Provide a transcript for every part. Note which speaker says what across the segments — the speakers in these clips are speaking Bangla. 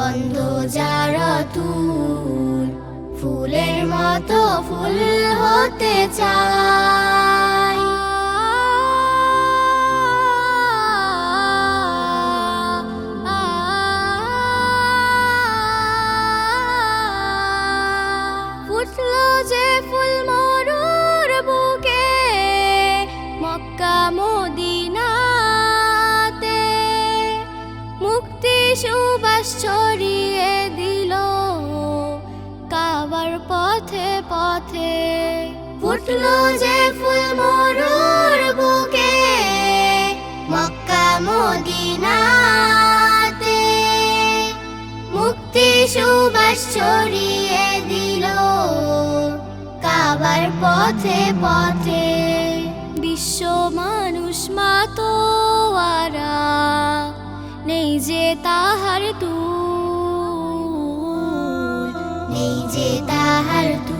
Speaker 1: গন্ধ যারা তুল ফুলের মতো ফুল হতে চাই পথে ফুটলো যে ফুল মরুর বুকে, মক্কা মদিনাতে। মুক্তি সুবাস ছড়িয়ে দিল কাবার পথে পথে। বিশ্ব মানুষ মাতোয়ারা, নেই যে তাহার তুল, নেই যে তাহার ফুলের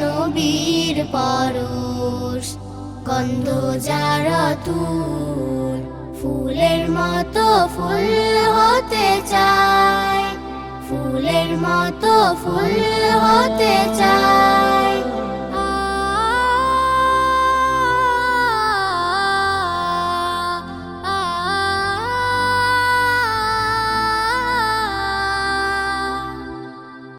Speaker 1: নবীর পরশ গন্ধ যারা তুল ফুলের মতো ফুল হতে চায়। ফুলের মতো ফুল